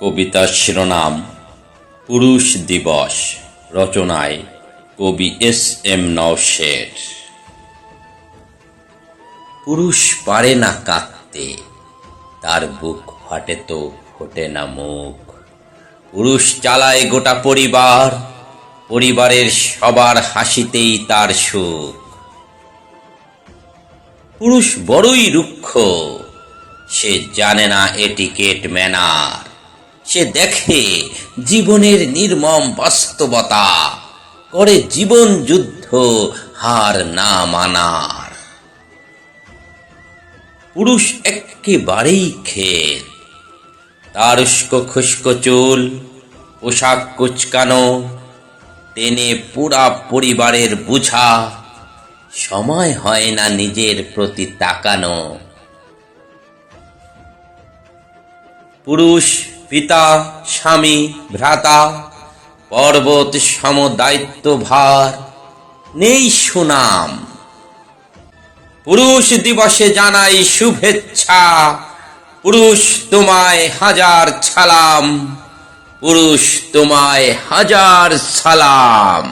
কবিতার শিরোনাম, পুরুষ দিবস, রচনায় কবি এস এম নওশের। পুরুষ পারে না কাঁদতে, তার বুক ফাটে তো ফোটে না মুখ। পুরুষ চালায় গোটা পরিবার, পরিবারের সবার হাসিতেই তার সুখ। পুরুষ বড়ই রুক্ষ, সে জানে না এটিকেট ম্যানার। সে দেখে জীবনের নির্মম বাস্তবতা, করে জীবন যুদ্ধ হার না মানার। পুরুষ একেবারেই ক্ষেত তার উস্কো খুস্কো চুল, পোশাক কুচকানো, টেনে পুরা পরিবারের বুঝা, সময় হয় না নিজের প্রতি তাকানো। পুরুষ পিতা, স্বামী, ভ্রাতা, পর্বত সম দায়িত্ব ভার নেই সুনাম। পুরুষ দিবসে জানাই শুভেচ্ছা, পুরুষ তোমায় হাজার ছালাম, পুরুষ তোমায় হাজার সালাম